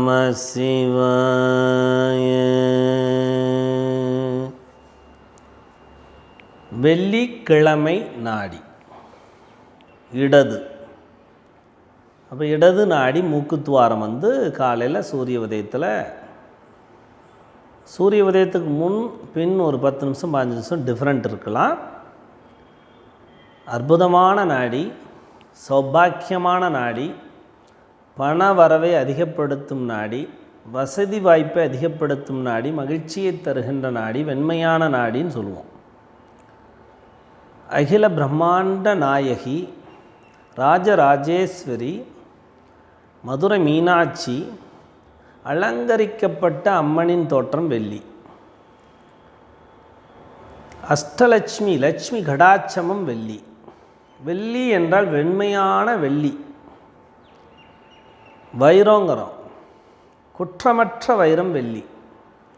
நம சிவாய வெள்ளிக்கிழமை நாடி இடது. அப்போ இடது நாடி மூக்குத்துவாரம் வந்து காலையில் சூரிய உதயத்தில். சூரிய உதயத்துக்கு முன் பின் ஒரு பத்து நிமிஷம் பாஞ்சு நிமிஷம் டிஃப்ரெண்ட் இருக்கலாம். அற்புதமான நாடி சௌபாக்கியமான நாடி பண வரவை அதிகப்படுத்தும் நாடி வசதி வாய்ப்பை அதிகப்படுத்தும் நாடி மகிழ்ச்சியை தருகின்ற நாடி வெண்மையான நாடின்னு சொல்லுவோம். அகில பிரம்மாண்ட நாயகி ராஜராஜேஸ்வரி மதுரை மீனாட்சி அலங்கரிக்கப்பட்ட அம்மனின் தோற்றம் வெள்ளி. அஷ்டலட்சுமி லட்சுமி கடாட்சமம் வெள்ளி. வெள்ளி என்றால் வெண்மையான வெள்ளி. வைரோங்கிறோம் குற்றமற்ற வைரம் வெள்ளி.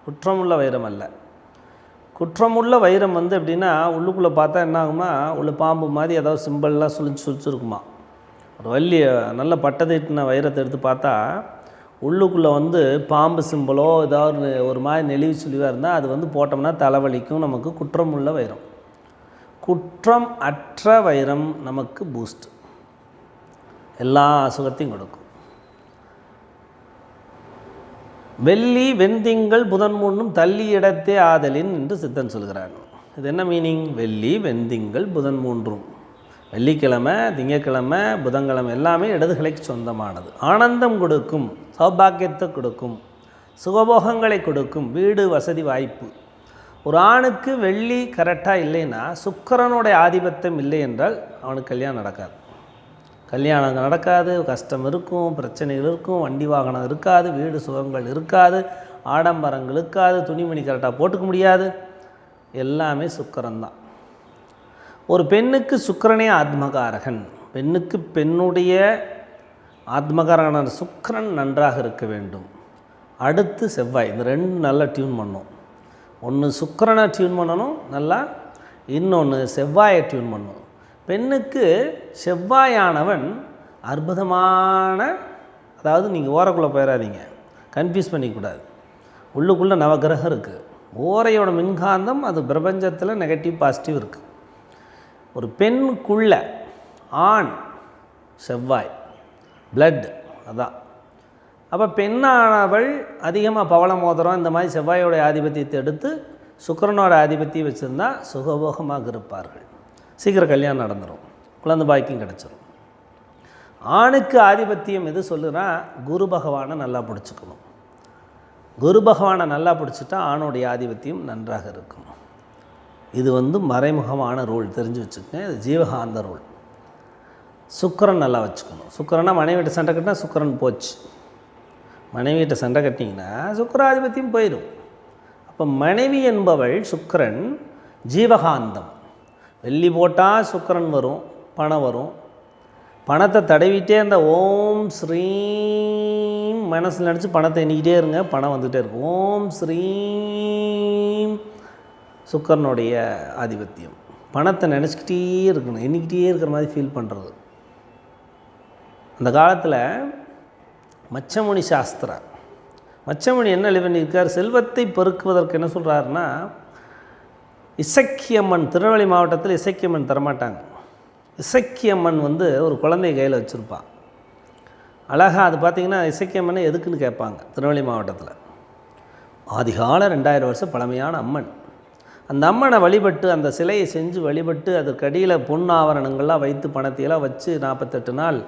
குற்றமுள்ள வைரம் அல்ல. குற்றமுள்ள வைரம் வந்து எப்படின்னா உள்ளுக்குள்ளே பார்த்தா என்ன ஆகுமா உள்ள பாம்பு மாதிரி ஏதாவது சிம்பிள்லாம் சுழிச்சு சுழிச்சிருக்குமா ஒரு வள்ளி நல்ல பட்டதிட்டின வைரத்தை எடுத்து பார்த்தா உள்ளுக்குள்ளே வந்து பாம்பு சிம்பிளோ ஏதாவது ஒரு மாதிரி நெளிவு சுழிவாக இருந்தால் அது வந்து போட்டோம்னா தலைவலிக்கும் நமக்கு குற்றமுள்ள வைரம். குற்றம் அற்ற வைரம் நமக்கு பூஸ்ட் எல்லா சுகத்தையும் கொடுக்கும். வெள்ளி வெந்திங்கள் புதன் மூன்றும் தள்ளி இடத்தே ஆதலின் என்று சித்தன் சொல்கிறான். இது என்ன மீனிங் வெள்ளி வெந்திங்கள் புதன் மூன்றும். வெள்ளிக்கிழமை திங்கக்கிழமை புதன்கிழமை எல்லாமே இடதுகளைக்கு சொந்தமானது. ஆனந்தம் கொடுக்கும் சௌபாக்கியத்தை கொடுக்கும் சுகபோகங்களை கொடுக்கும் வீடு வசதி வாய்ப்பு. ஒரு ஆணுக்கு வெள்ளி கரெக்டாக இல்லைன்னா சுக்கரனுடைய ஆதிபத்தியம் இல்லை என்றால் அவனுக்கு கல்யாணம் நடக்காது. கல்யாணம் நடக்காது கஷ்டம் இருக்கும் பிரச்சனைகள் இருக்கும் வண்டி வாகனம் இருக்காது வீடு சுகங்கள் இருக்காது ஆடம்பரங்கள் இருக்காது துணிமணி கரெக்டாக போட்டுக்க முடியாது. எல்லாமே சுக்கரன்தான். ஒரு பெண்ணுக்கு சுக்கரனே ஆத்மகாரகன். பெண்ணுக்கு பெண்ணுடைய ஆத்மகாரகனான சுக்கரன் நன்றாக இருக்க வேண்டும். அடுத்து செவ்வாய். இந்த ரெண்டு நல்லா டியூன் பண்ணும். ஒன்று சுக்கரனை டியூன் பண்ணணும் நல்லா இன்னொன்று செவ்வாயை டியூன் பண்ணும். பெண்ணுக்கு செவ்வாயானவன் அற்புதமான அதாவது நீங்கள் ஓரக்குள்ளே போயிடாதீங்க கன்ஃபியூஸ் பண்ணிக்கூடாது. உள்ளுக்குள்ளே நவகிரகம் இருக்குது ஓரையோட மின்காந்தம் அது பிரபஞ்சத்தில் நெகட்டிவ் பாசிட்டிவ் இருக்குது ஒரு பெண்ணுக்குள்ள ஆண் செவ்வாய் பிளட் அதான். அப்போ பெண்ணானவள் அதிகமாக பவள மோதிரம் இந்த மாதிரி செவ்வாயோட ஆதிபத்தியத்தை எடுத்து சுக்கரனோட ஆதிபத்தியம் வச்சுருந்தா சுகபோகமாக இருப்பார்கள். சீக்கிரம் கல்யாணம் நடந்துடும் குழந்தை பாய்க்கும் கிடச்சிரும். ஆணுக்கு ஆதிபத்தியம் எது சொல்லுனா குரு பகவானை நல்லா பிடிச்சிக்கணும். குரு பகவானை நல்லா பிடிச்சிட்டா ஆணுடைய ஆதிபத்தியம் நன்றாக இருக்கும். இது வந்து மறைமுகமான ரூல். தெரிஞ்சு வச்சுக்கோங்க இது ஜீவகாந்த ரூல். சுக்கரன் நல்லா வச்சுக்கணும். சுக்கரனா மனைவிட்ட சண்டை கட்டினா சுக்கரன் போச்சு. மனைவியிட்ட சண்டை கட்டிங்கன்னா சுக்கராதிபத்தியம் போயிடும் அப்போ மனைவி என்பவள் சுக்கரன் ஜீவகாந்தம். வெள்ளி போட்டால் சுக்கரன் வரும் பணம் வரும். பணத்தை தடவிட்டே அந்த ஓம் ஸ்ரீம் மனசில் நினச்சி பணத்தை எண்ணிக்கிட்டே இருங்க பணம் வந்துகிட்டே இருக்கும். ஓம் ஸ்ரீம் சுக்கரனுடைய ஆதிபத்தியம். பணத்தை நினச்சிக்கிட்டே இருக்கணும் எண்ணிக்கிட்டே இருக்கிற மாதிரி ஃபீல் பண்ணுறது அந்த காலத்தில் மச்சமுனி சாஸ்திரா மச்சமுனி என்ன எழுதி பண்ணியிருக்கார் செல்வத்தை பெருக்குவதற்கு என்ன சொல்கிறாருன்னா இசக்கியம்மன் திருநெல்வேலி மாவட்டத்தில் இசக்கியம்மன் தரமாட்டாங்க. இசக்கியம்மன் வந்து ஒரு குழந்தைய கையில் வச்சுருப்பான் அழகாக அது பார்த்திங்கன்னா இசக்கியம்மனை எதுக்குன்னு கேட்பாங்க திருநெல்வேலி மாவட்டத்தில். ஆதிகால ரெண்டாயிரம் வருஷம் பழமையான அம்மன். அந்த அம்மனை வழிபட்டு அந்த சிலையை செஞ்சு வழிபட்டு அதற்கு அடியில் பொன் ஆவரணங்கள்லாம் வைத்து பணத்தையெல்லாம் வச்சு நாற்பத்தெட்டு நாள்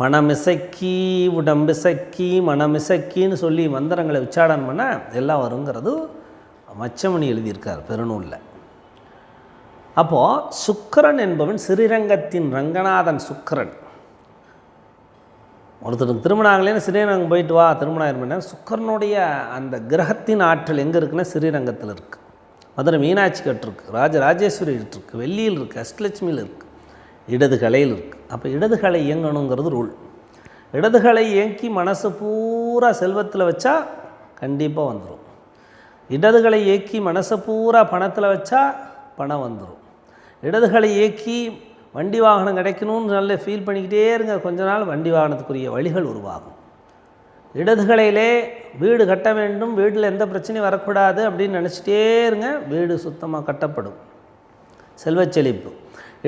பணமிசக்கி உடம்பிசக்கி மனமிசக்கின்னு சொல்லி மந்திரங்களை உச்சாடனம் பண்ணால் எல்லாம் வருங்கிறது மச்சமணி எழுதியிருக்கார் பெருநூலில். அப்போது சுக்கரன் என்பவன் ஸ்ரீரங்கத்தின் ரங்கநாதன் சுக்கரன். ஒருத்தருக்கு திருமணம் ஆகலைன்னு ஸ்ரீரங்கம் போயிட்டு வா திருமணம் ஆயிருமேனா சுக்கரனுடைய அந்த கிரகத்தின் ஆற்றல் எங்கே இருக்குன்னா ஸ்ரீரங்கத்தில் இருக்குது மதுரை மீனாட்சி கட்டிருக்கு ராஜ ராஜேஸ்வரி இருக்குது வெள்ளியில் இருக்குது அஷ்டலட்சுமியில் இருக்குது இடது கலையில் இருக்குது அப்போ இடது கலை இயங்கணுங்கிறது ரூல் இடது கலை இயக்கி மனசு பூரா செல்வத்தில் வச்சா கண்டிப்பாக வந்துடும் இடதுகளை இயக்கி மனசை பூரா பணத்தில் வச்சா பணம் வந்துடும் இடதுகளை இயக்கி வண்டி வாகனம் கிடைக்கணும்னு நல்ல ஃபீல் பண்ணிக்கிட்டே இருங்க. கொஞ்ச நாள் வண்டி வாகனத்துக்குரிய வழிகள் உருவாகும். இடதுகளையிலே வீடு கட்ட வேண்டும். வீட்டில் எந்த பிரச்சனையும் வரக்கூடாது அப்படின்னு நினச்சிட்டே இருங்க. வீடு சுத்தமாக கட்டப்படும். செல்வச்செழிப்பு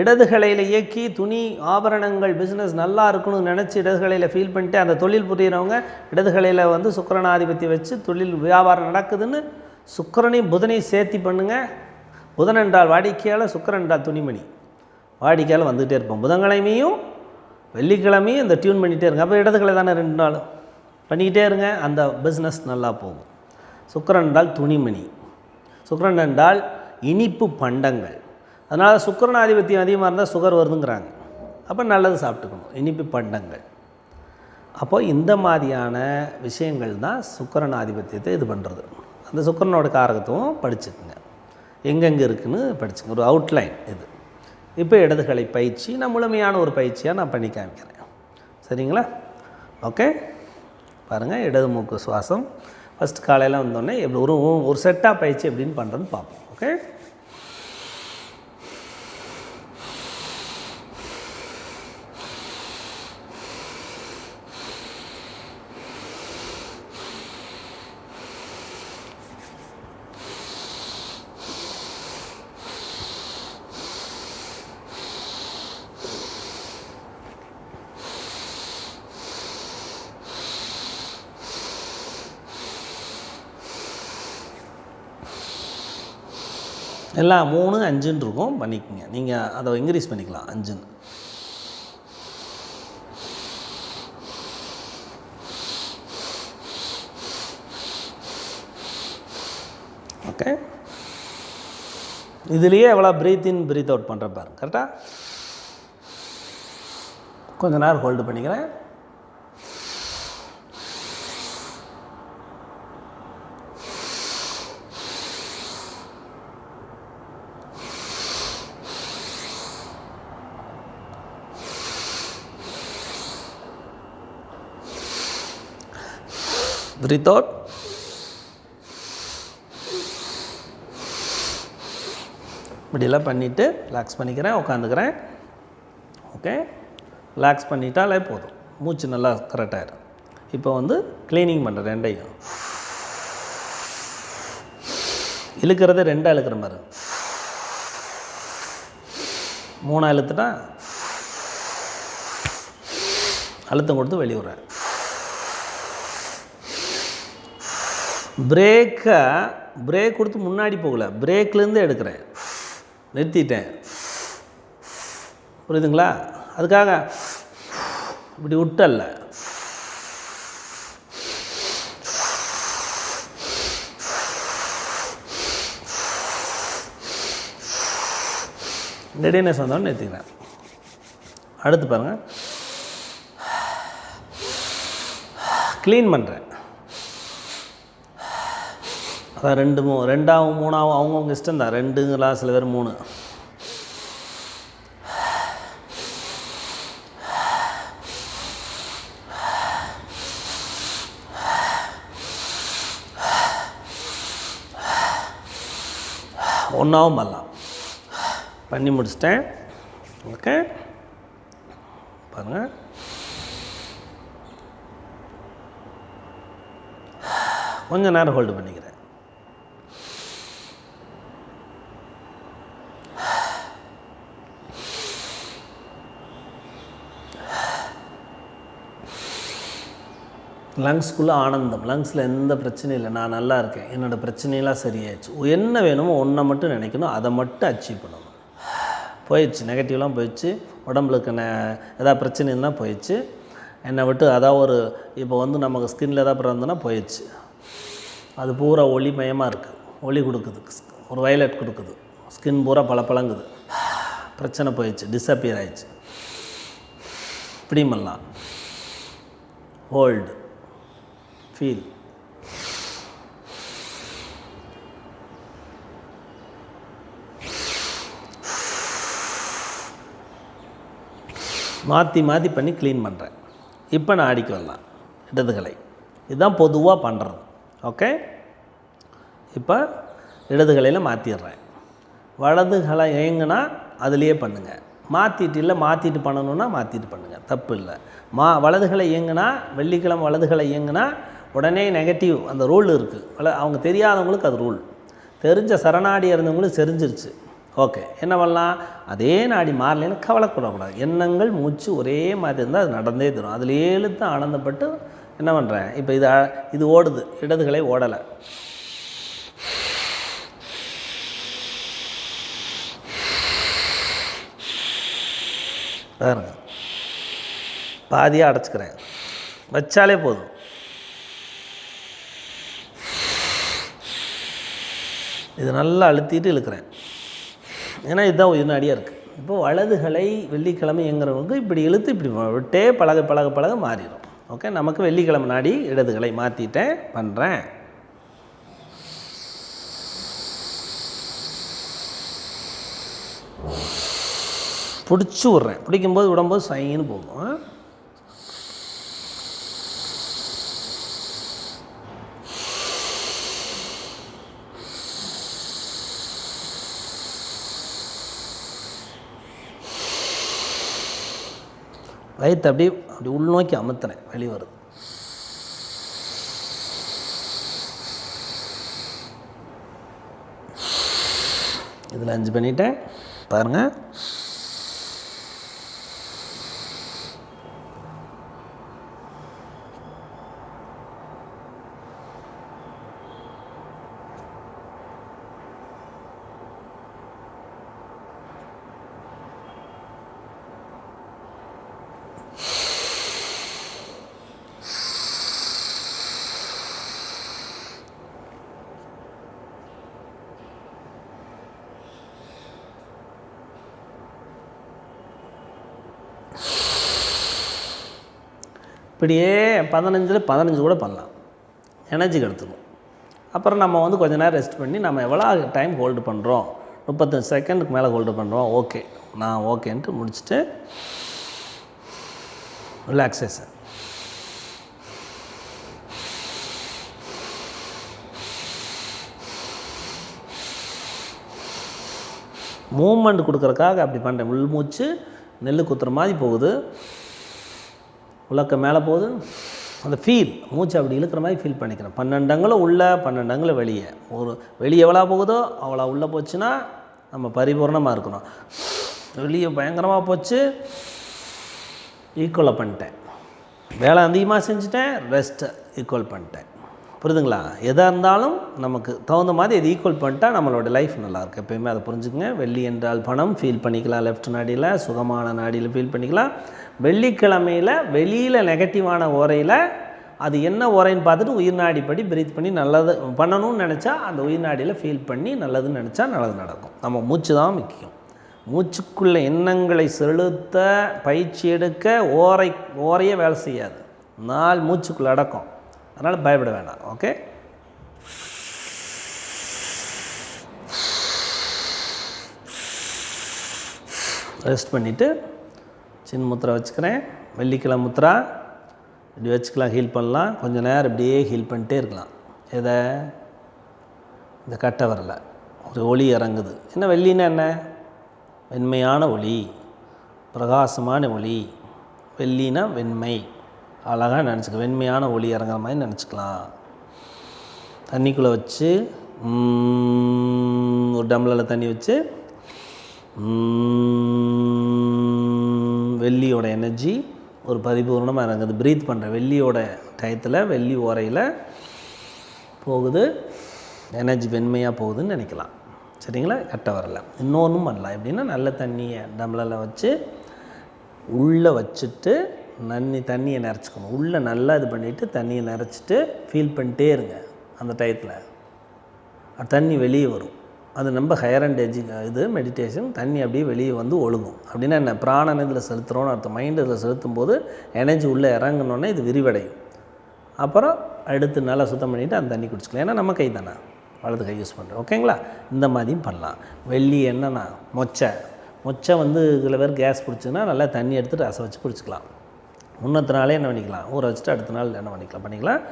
இடதுகளையில் இயக்கி துணி ஆபரணங்கள் பிஸ்னஸ் நல்லா இருக்கணும்னு நினச்சி இடதுகளையில் ஃபீல் பண்ணிட்டு அந்த தொழில் புரியிறவங்க இடதுகளையில் வந்து சுக்கரனாதிபத்தி வச்சு தொழில் வியாபாரம் நடக்குதுன்னு சுக்கரனையும் புதனையும் சேர்த்தி பண்ணுங்கள் புதன் என்றால் வாடிக்கையாளர் சுக்கிரன் என்றால் துணிமணி. வாடிக்கையால் வந்துகிட்டே இருப்போம். புதன்கிழமையும் வெள்ளிக்கிழமையும் இந்த டியூன் பண்ணிகிட்டே இருங்க. அப்போ இடதுகளை தானே ரெண்டு நாளும் பண்ணிக்கிட்டே இருங்க. அந்த பிஸ்னஸ் நல்லா போகும். சுக்கரன் என்றால் துணிமணி. சுக்கரன் என்றால் இனிப்பு பண்டங்கள். அதனால் சுக்கிரன் ஆதிபத்தியம் அதிகமாக இருந்தால் சுகர் வருதுங்கிறாங்க. அப்போ நல்லது சாப்பிட்டுக்கணும். இனிப்பு பண்டங்கள். அப்போ இந்த மாதிரியான விஷயங்கள் தான் சுக்கரன் ஆதிபத்தியத்தை இது பண்ணுறது. அந்த சுக்கரனோட காரகத்துவம் படிச்சுக்குங்க. எங்கெங்கே இருக்குதுன்னு படிச்சுங்க. ஒரு அவுட்லைன் இது. இப்போ இடதுகளை பயிற்சி நான் முழுமையான ஒரு பயிற்சியாக நான் பண்ணி காமிக்கிறேன். சரிங்களா? ஓகே பாருங்கள் இடது மூக்கு சுவாசம். ஃபஸ்ட் காலையில் வந்தோடனே எப்படி ஒரு ஒரு செட்டாக பயிற்சி எப்படின்னு பண்ணுறதுன்னு பார்ப்போம். ஓகே எல்லாம் மூணு அஞ்சுன்னு இருக்கும். பண்ணிக்கோங்க. நீங்கள் அதை இன்க்ரீஸ் பண்ணிக்கலாம். அஞ்சுன்னு. ஓகே இதுலேயே எவ்வளோ ப்ரீத் இன் ப்ரீத் அவுட் பண்ணுற பாருங்க கரெக்டாக கொஞ்ச நேரம் ஹோல்டு பண்ணிக்கிறேன். ப்ரீத் அவுட் இப்படிலாம் பண்ணிவிட்டு ரிலாக்ஸ் பண்ணிக்கிறேன் உட்காந்துக்கிறேன் ஓகே ரிலாக்ஸ் பண்ணிட்டாலே போதும். மூச்சு நல்லா கரெக்டாகிடும் இப்போ வந்து க்ளீனிங் பண்ணுறேன் ரெண்டையும். இழுக்கிறது ரெண்டாக இழுக்கிற மாதிரி. மூணாக இழுத்துட்டா அழுத்தம் கொடுத்து வெளியுறேன் பிரேக்கை பிரேக் கொடுத்து முன்னாடி போகல. பிரேக்லேருந்து எடுக்கிறேன். நிறுத்திட்டேன். புரியுதுங்களா? அதுக்காக இப்படி விட்டல்ல. ரெடினஸ் வந்தோன்னு நிறுத்திக்கிறேன். அடுத்து பாருங்கள் க்ளீன் பண்ணுறேன் அதான் ரெண்டு மூ ரெண்டாவும் மூணாவும் அவங்கவுங்க இஷ்டம் தான் ரெண்டுங்களா சில பேர் மூணு. ஒன்றாவும் பண்ணலாம். பண்ணி முடிச்சிட்டேன். ஓகே பாருங்கள் கொஞ்சம் நேரம் ஹோல்டு பண்ணிக்கிறேன். லங்ஸ்க்குள்ளே ஆனந்தம். லங்ஸில் எந்த பிரச்சனையும் இல்லை. நான் நல்லா இருக்கேன். என்னோடய பிரச்சனையெல்லாம் சரியாயிடுச்சு. என்ன வேணுமோ ஒன்றை மட்டும் நினைக்கணும். அதை மட்டும் அச்சீவ் பண்ணணும். போயிடுச்சு. நெகட்டிவ்லாம் போயிடுச்சு. உடம்புக்கு ந ஏதாவது பிரச்சனை இருந்தால் போயிடுச்சு. என்னை விட்டு அதாவது ஒரு இப்போ வந்து நமக்கு ஸ்கின்ல ஏதாவது பிறந்ததுன்னா போயிடுச்சு. அது பூரா ஒளிமயமாக இருக்குது ஒளி கொடுக்குது. ஒரு வயலட் கொடுக்குது. ஸ்கின் பூரா பல பழங்குது பிரச்சனை போயிடுச்சு. டிஸப்பியர் ஆயிடுச்சு. இப்படி பண்ணலாம். ஹோல்டு ஃபீல் மாற்றி மாற்றி பண்ணி க்ளீன் பண்ணுறேன் இப்போ நான் அடிக்க வரலாம். இடதுகளை. இதுதான் பொதுவாக பண்ணுறது ஓகே இப்போ இடதுகளையில் மாற்றிடுறேன் வலதுகளை ஏங்குனா அதுலேயே பண்ணுங்கள் மாற்றிட்டு இல்லை மாற்றிட்டு பண்ணணுன்னா மாற்றிட்டு பண்ணுங்கள் தப்பு இல்லை. மா வலதுகளை இயங்குனா வெள்ளிக்கிழமை வலதுகளை இயங்குனா உடனே நெகட்டிவ் அந்த ரூல் இருக்குது அவங்க தெரியாதவங்களுக்கு அது ரூல் தெரிஞ்ச சரணாடி இருந்தவங்களுக்கு தெரிஞ்சிருச்சு. ஓகே என்ன பண்ணலாம்? அதே நாடி மாறலைன்னு கவலைப்படக்கூடாது. எண்ணங்கள் மூச்சு ஒரே மாதிரி இருந்தால் அது நடந்தே தரும். அதில் எழுத்து ஆனந்தப்பட்டு என்ன பண்ணுறேன் இப்போ இது இது ஓடுது. இடதுகளை ஓடலை. பாருங்க. பாதியாக அடைச்சிக்கிறேன். வச்சாலே போதும். இது நல்லா அழுத்திட்டு இழுக்கிறேன். ஏன்னா இதுதான் உயிர்நாடியாக இருக்குது இப்போ வலதுகளை வெள்ளிக்கிழமை எங்கிறவங்க இப்படி இழுத்து இப்படி விட்டே பழக பழக பழக மாறிடும் ஓகே நமக்கு வெள்ளிக்கிழமை நாடி இடதுகளை மாற்றிட்டேன் பண்ணுறேன் பிடிச்சி விட்றேன். பிடிக்கும்போது விடும்போது சைன்னு போகும். வயிற்று அப்படியே அப்படி உள்நோக்கி அமுத்துறேன். வெளிவருது இதில் அஞ்சு பண்ணிட்டேன். பாருங்கள் இப்படியே பதினஞ்சில் பதினஞ்சு கூட பண்ணலாம். எனர்ஜி கெடுத்துக்கும் அப்புறம் நம்ம வந்து கொஞ்ச நேரம் ரெஸ்ட் பண்ணி நம்ம எவ்வளோ டைம் ஹோல்டு பண்ணுறோம்? முப்பத்தஞ்சு செகண்டுக்கு மேலே ஹோல்டு பண்ணுறோம். ஓகே. நான் ஓகேன்ட்டு முடிச்சுட்டு ரிலாக்ஸேஷன் மூமெண்ட் கொடுக்குறக்காக அப்படி பண்ணுறேன் உள்மூச்சு நெல் குத்துற மாதிரி போகுது. உலக்க மேலே போகுது. அந்த ஃபீல் மூச்சு அப்படி இழுக்கிற மாதிரி ஃபீல் பண்ணிக்கிறேன். பன்னெண்டு உள்ளே பன்னெண்டு வெளியே. ஒரு வெளியே எவ்வளோ போகுதோ அவ்வளோ உள்ளே போச்சுன்னா நம்ம பரிபூர்ணமாக இருக்கணும். வெளியே பயங்கரமாக போச்சு ஈக்குவலாக பண்ணிட்டேன். வேலை அதிகமாக செஞ்சுட்டேன் ரெஸ்ட்டை ஈக்குவல் பண்ணிட்டேன். புரியுதுங்களா எதாக இருந்தாலும் நமக்கு தகுந்த மாதிரி இது ஈக்குவல் பண்ணிட்டா நம்மளோட லைஃப் நல்லாயிருக்கு. எப்பயுமே அதை புரிஞ்சுக்கங்க. வெள்ளி என்றால் பணம் ஃபீல் பண்ணிக்கலாம். லெஃப்ட் நாடியில் சுகமான நாடியில் ஃபீல் பண்ணிக்கலாம். வெள்ளிக்கிழமையில் வெளியில் நெகட்டிவான ஓரையில் அது என்ன ஓரைன்னு பார்த்துட்டு உயிர் நாடி படி பிரீத் பண்ணி நல்லது பண்ணணும்னு நினச்சா அந்த உயிர் நாடியில் ஃபீல் பண்ணி நல்லதுன்னு நினச்சா நல்லது நடக்கும். நம்ம மூச்சு தான் முக்கியம். மூச்சுக்குள்ள எண்ணங்களை செலுத்த பயிற்சி எடுக்க ஓரை ஓரையே வேலை செய்யாது. நாள் மூச்சுக்குள்ளே அடக்கம். அதனால் பயப்பட வேண்டாம் ஓகே ரெஸ்ட் பண்ணிவிட்டு சின்ன முத்திரை வச்சுக்கிறேன். வெள்ளிக்கிழமை முத்திரா இப்படி வச்சுக்கலாம் ஹீல் பண்ணலாம். கொஞ்சம் நேரம் இப்படியே ஹீல் பண்ணிட்டே இருக்கலாம். எதை? இந்த கட்டை வரல. ஒரு ஒளி இறங்குது. என்ன வெள்ளின்னா என்ன? வெண்மையான ஒளி. பிரகாசமான ஒளி. வெள்ளினா வெண்மை. அழகாக நினச்சிக்க வெண்மையான ஒளி இறங்குற மாதிரி நினச்சிக்கலாம். தண்ணிக்குள்ளே வச்சு ஒரு டம்ளரில் தண்ணி வச்சு வெள்ளியோட எனர்ஜி ஒரு பரிபூர்ணமாக இறங்குது. ப்ரீத் பண்ணுற வெள்ளியோட டயத்தில் வெள்ளி ஓரையில் போகுது. எனர்ஜி வெண்மையாக போகுதுன்னு நினைக்கலாம். சரிங்களா? கட்ட வரல. இன்னொன்றும் பண்ணலாம். எப்படின்னா நல்ல தண்ணியை டம்ளரில் வச்சு உள்ளே வச்சுட்டு நன்னி தண்ணியை நிறச்சிக்கணும் உள்ளே நல்லா இது பண்ணிவிட்டு தண்ணியை நிறச்சிட்டு ஃபீல் பண்ணிட்டே இருங்க அந்த டயத்தில் தண்ணி வெளியே வரும். அது நம்ம ஹையர் அண்ட் எஜி இது மெடிடேஷன் தண்ணி அப்படியே வெளியே வந்து ஒழுங்கும் அப்படின்னா என்ன? பிராணன் இதில் செலுத்துகிறோன்னு அர்த்தம். மைண்ட் இதில் செலுத்தும் போது எனர்ஜி உள்ளே இறங்கணுன்னே இது விரிவடையும். அப்புறம் அடுத்து நல்லா சுத்தம் பண்ணிவிட்டு அந்த தண்ணி குடிச்சிக்கலாம். ஏன்னா நம்ம கை தானே வலது கை யூஸ் பண்ணுறோம் ஓகேங்களா இந்த மாதிரியும் பண்ணலாம். வெள்ளி என்னன்னா மொச்சை. மொச்சை வந்து சில பேர் கேஸ் பிடிச்சுன்னா நல்லா தண்ணி எடுத்துகிட்டு ரசம் வச்சு குடிச்சிக்கலாம். முன்னத்து நாளே என்ன பண்ணிக்கலாம் ஊற வச்சுட்டு அடுத்த நாள் என்ன பண்ணிக்கலாம் பண்ணிக்கலாம்.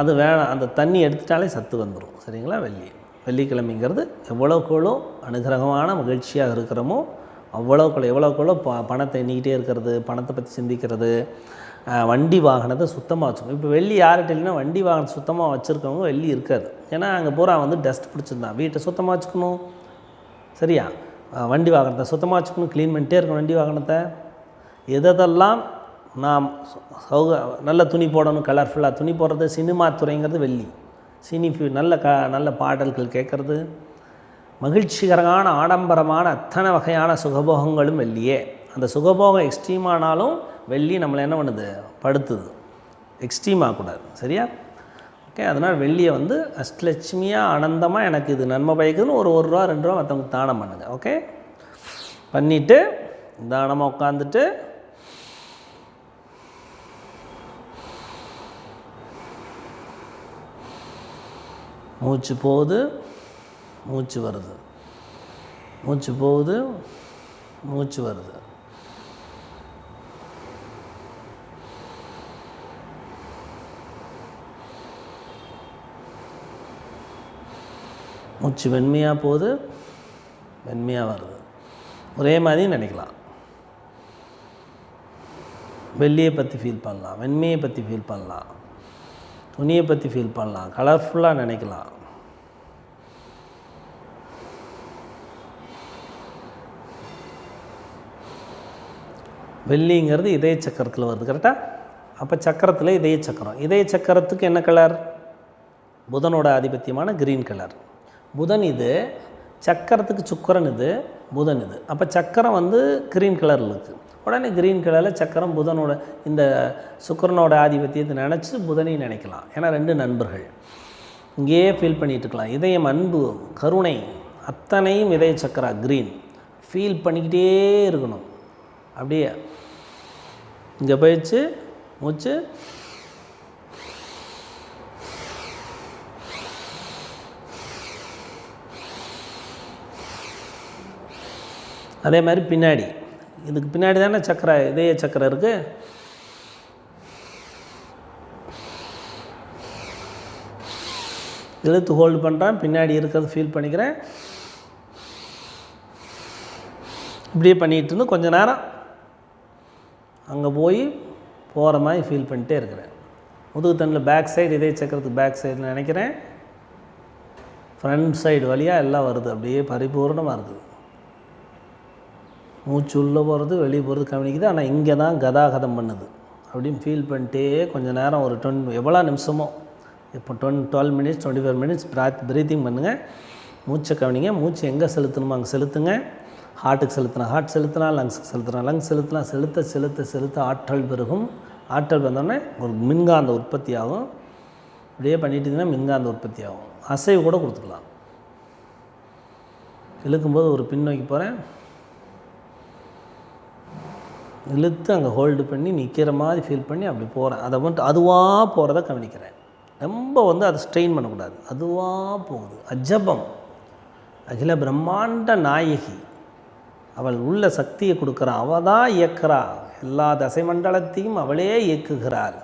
அது வேணாம் அந்த தண்ணி எடுத்துட்டாலே சத்து வந்துடும் சரிங்களா? வெள்ளி. வெள்ளிக்கிழமைங்கிறது எவ்வளோக்கு அனுகிரகமான மகிழ்ச்சியாக இருக்கிறோமோ அவ்வளோக்குள்ள எவ்வளோக்குள்ள ப பணத்தை எண்ணிக்கிட்டே இருக்கிறது பணத்தை பற்றி சிந்திக்கிறது வண்டி வாகனத்தை சுத்தமாக வச்சுக்கணும். இப்போ வெள்ளி யார்கிட்ட இல்லைன்னா வண்டி வாகனம் சுத்தமாக வச்சுருக்கவங்க வெள்ளி இருக்காது. ஏன்னா அங்கே பூரா வந்து டஸ்ட் பிடிச்சிருந்தான். வீட்டை சுத்தமாக வச்சுக்கணும் சரியா? வண்டி வாகனத்தை சுத்தமாக வச்சுக்கணும் க்ளீன் பண்ணிட்டே இருக்கணும் வண்டி வாகனத்தை. எதெல்லாம் நாம் சௌக நல்ல துணி போடணும் கலர்ஃபுல்லாக துணி போடுறது சினிமா துறைங்கிறது வெள்ளி. சினி நல்ல க நல்ல பாடல்கள் கேட்குறது. மகிழ்ச்சிகரமான ஆடம்பரமான அத்தனை வகையான சுகபோகங்களும் வெள்ளியே. அந்த சுகபோகம் எக்ஸ்ட்ரீம் ஆனாலும் வெள்ளி நம்மளை என்ன பண்ணுது? படுத்துது. எக்ஸ்ட்ரீம் ஆகக்கூடாது சரியா? ஓகே அதனால் வெள்ளியை வந்து அஷ்டலட்சுமியாக ஆனந்தமாக எனக்கு இது நன்மை பயக்குதுன்னு ஒரு ஒரு ரூபா ரெண்டு ரூபா மற்றவங்களுக்கு தானம் பண்ணுங்கள் ஓகே பண்ணிவிட்டு தானமாக உட்காந்துட்டு மூச்சு போகுது மூச்சு வருது. மூச்சு போகுது மூச்சு வருது. மூச்சு வெண்மையாக போகுது வெண்மையாக வருது. ஒரே மாதிரி நினைக்கலாம். வெள்ளியை பற்றி ஃபீல் பண்ணலாம் வெண்மையை பற்றி ஃபீல் பண்ணலாம். துணியை பற்றி ஃபீல் பண்ணலாம். கலர்ஃபுல்லாக நினைக்கலாம். வெள்ளிங்கிறது இதய சக்கரத்தில் வருது கரெக்டாக அப்போ சக்கரத்தில் இதய சக்கரம். இதய சக்கரத்துக்கு என்ன கலர் புதனோட ஆதிபத்தியமான கிரீன் கலர் புதன் இது சக்கரத்துக்கு சுக்கரன் இது புதன் இது அப்போ சக்கரம் வந்து க்ரீன் கலரில் இருக்குது உடனே கிரீன் கலரில் சக்கரம் புதனோட இந்த சுக்கரனோட ஆதிபத்தியத்தை நினச்சி புதனை நினைக்கலாம். ஏன்னா ரெண்டு நண்பர்கள். இங்கேயே ஃபீல் பண்ணிகிட்டு இருக்கலாம். இதயம் அன்பு கருணை அத்தனையும் இதய சக்கரா க்ரீன் ஃபீல் பண்ணிக்கிட்டே இருக்கணும். அப்படியே. இங்கே போயிடுச்சு மூச்சு. அதே மாதிரி பின்னாடி. இதுக்கு பின்னாடி தானே சக்கரை இதய சக்கரை இருக்குது இழுத்து ஹோல்டு பண்ணுறேன் பின்னாடி இருக்கிறது ஃபீல் பண்ணிக்கிறேன். இப்படியே பண்ணிகிட்டு இருந்து கொஞ்சம் நேரம் அங்கே போய் போகிற மாதிரி ஃபீல் பண்ணிட்டே இருக்கிறேன். முதுகு தண்டில் பேக் சைடு இதய சக்கரத்துக்கு பேக் சைடில் நினைக்கிறேன். ஃப்ரண்ட் சைடு வழியாக எல்லாம் வருது அப்படியே பரிபூர்ணமாக இருக்குது. மூச்சு உள்ளே போகிறது வெளியே போகிறது கவனிக்குது. ஆனால் இங்கே தான் கதாகதம் பண்ணுது. அப்படின்னு ஃபீல் பண்ணிட்டே கொஞ்சம் நேரம் ஒரு டொன் எவ்வளோ நிமிஷமோ இப்போ டுவென் டுவெல் minutes twenty four minutes broth breathing பண்ணுங்கள் மூச்சை கவனிங்க. மூச்சு எங்கே செலுத்தணுமோ அங்கே செலுத்துங்க. ஹார்ட்டுக்கு செலுத்தினா ஹார்ட் செலுத்தினா லங்ஸுக்கு செலுத்தினா லங்ஸ் செலுத்தினா செலுத்த செலுத்த செலுத்த ஆற்றல் பெருகும். ஆற்றல் வந்தோடனே ஒரு மின்காந்த உற்பத்தி ஆகும். இப்படியே பண்ணிட்டு மின்காந்த உற்பத்தி ஆகும். அசைவு கூட கொடுத்துக்கலாம். இழுக்கும்போது ஒரு பின்னோக்கி போகிறேன் இழுத்து அங்கே ஹோல்டு பண்ணி நிற்கிற மாதிரி ஃபீல் பண்ணி அப்படி போகிறேன் அதை மட்டும் அதுவாக போகிறத கவனிக்கிறேன். ரொம்ப வந்து அதை ஸ்ட்ரெயின் பண்ணக்கூடாது. அதுவாக போகுது. அஜபம். அகில பிரம்மாண்ட நாயகி. அவள் உள்ள சக்தியை கொடுக்குறான். அவள் தான் இயக்குறா. எல்லா தசை மண்டலத்தையும் அவளே இயக்குகிறாள்.